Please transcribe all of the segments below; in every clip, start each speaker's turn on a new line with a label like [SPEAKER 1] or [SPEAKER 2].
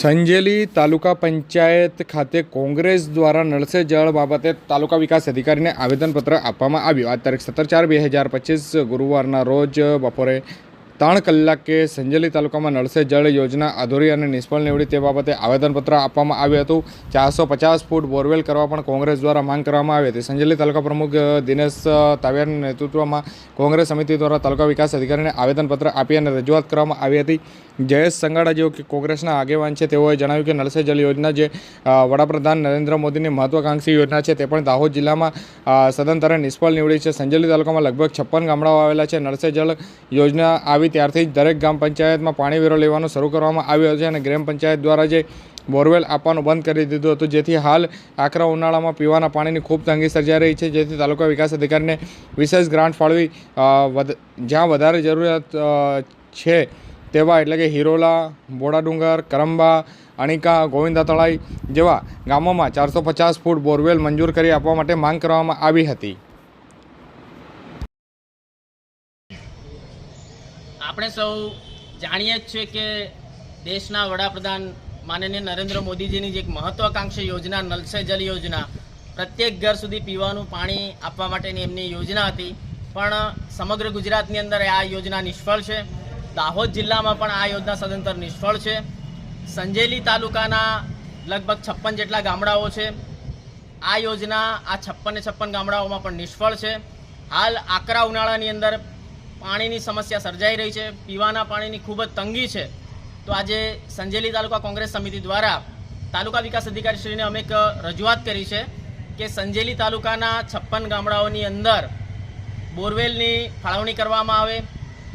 [SPEAKER 1] સંજેલી તાલુકા પંચાયત ખાતે કોંગ્રેસ દ્વારા નળસે જળ બાબતે તાલુકા વિકાસ અધિકારીને આવેદનપત્ર આપવામાં આવ્યું. આ તારીખ સત્તર ચાર બે હજાર પચીસ ગુરુવારના રોજ બપોરે ત્રણ કલાકે સંજેલી તાલુકામાં નળસે જળ યોજના અધૂરી અને નિષ્ફળ નીવડી તે બાબતે આવેદનપત્ર આપવામાં આવ્યું હતું. ચારસો પચાસ ફૂટ બોરવેલ કરવા પણ કોંગ્રેસ દ્વારા માંગ કરવામાં આવી હતી. સંજેલી તાલુકા પ્રમુખ દિનેશ તાવિયાના નેતૃત્વમાં કોંગ્રેસ સમિતિ દ્વારા તાલુકા વિકાસ અધિકારીને આવેદનપત્ર આપી અને રજૂઆત કરવામાં આવી હતી. જયેશ સંગાડા જેઓ કે કોંગ્રેસના આગેવાન છે, તેઓએ જણાવ્યું કે નળ જલ યોજના જે વડાપ્રધાન નરેન્દ્ર મોદીની મહત્વાકાંક્ષી યોજના છે, તે પણ દાહોદ જિલ્લામાં સદંતરે નિષ્ફળ નીવડી છે. સંજલી તાલુકામાં લગભગ છપ્પન ગામડાઓ આવેલા છે. નળ જલ યોજના આવી ત્યારથી જ દરેક ગ્રામ પંચાયતમાં પાણી વેરો લેવાનું શરૂ કરવામાં આવ્યો છે અને ગ્રામ પંચાયત દ્વારા જે બોરવેલ આપવાનું બંધ કરી દીધું હતું, જેથી હાલ આકરા ઉનાળામાં પીવાના પાણીની ખૂબ તંગી સર્જાઈ રહી છે, જેથી તાલુકા વિકાસ અધિકારીને વિશેષ ગ્રાન્ટ ફાળવી જ્યાં વધારે જરૂરિયાત છે તેવા એટલે કે હિરોલા, બોડાડુંગર, કરંબા, અણિકા, ગોવિંદા તળાઈ જેવા ગામોમાં ચારસો પચાસ ફૂટ બોરવેલ મંજૂર કરી આપવા માટે માંગ કરવામાં આવી હતી.
[SPEAKER 2] આપણે સૌ જાણીએ જ છે કે દેશના વડાપ્રધાન માનનીય નરેન્દ્ર મોદીજીની જે એક મહત્વાકાંક્ષી યોજના નલ સે જલ યોજના, પ્રત્યેક ઘર સુધી પીવાનું પાણી આપવા માટેની એમની યોજના હતી. પણ સમગ્ર ગુજરાતની અંદર આ યોજના નિષ્ફળ છે. દાહોદ જિલ્લામાં પણ આ યોજના સદંતર નિષ્ફળ છે. સંજેલી તાલુકાના લગભગ છપ્પન જેટલા ગામડાઓ છે. આ યોજના આ છપ્પને છપ્પન ગામડાઓમાં પણ નિષ્ફળ છે. હાલ આકરા ઉનાળાની અંદર પાણીની સમસ્યા સર્જાઈ રહી છે. પીવાના પાણીની ખૂબ જ તંગી છે. તો આજે સંજેલી તાલુકા કોંગ્રેસ સમિતિ દ્વારા તાલુકા વિકાસ અધિકારી શ્રીને અમે એક રજૂઆત કરી છે કે સંજેલી તાલુકાના છપ્પન ગામડાઓની અંદર બોરવેલની ફાળવણી કરવામાં આવે.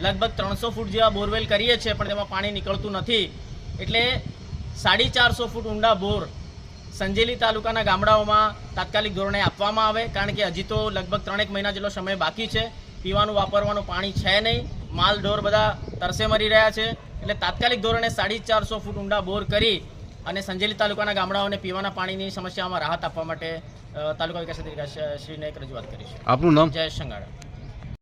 [SPEAKER 2] લગભગ ત્રણસો ફૂટ જેવા બોરવેલ કરીએ છીએ પણ તેમાં પાણી નીકળતું નથી. એટલે સાડી ચારસો ફૂટ ઊંડા બોર સંજેલી તાલુકાના ગામડાઓમાં તાત્કાલિક ધોરણે આપવામાં આવે કારણ કે હજી તો લગભગ ત્રણેક મહિના જેટલો સમય બાકી છે. પીવાનું વાપરવાનું પાણી છે નહીં. માલ ઢોર બધા તરસે મરી રહ્યા છે. એટલે તાત્કાલિક ધોરણે સાડી ચારસો ફૂટ ઊંડા બોર કરી અને સંજેલી તાલુકાના ગામડાઓને પીવાના પાણીની સમસ્યામાં રાહત આપવા માટે તાલુકા વિકાસ અધિકારીશ્રીને એક રજૂઆત કરી છે
[SPEAKER 3] આપનું નામ?
[SPEAKER 2] જય સંગાડા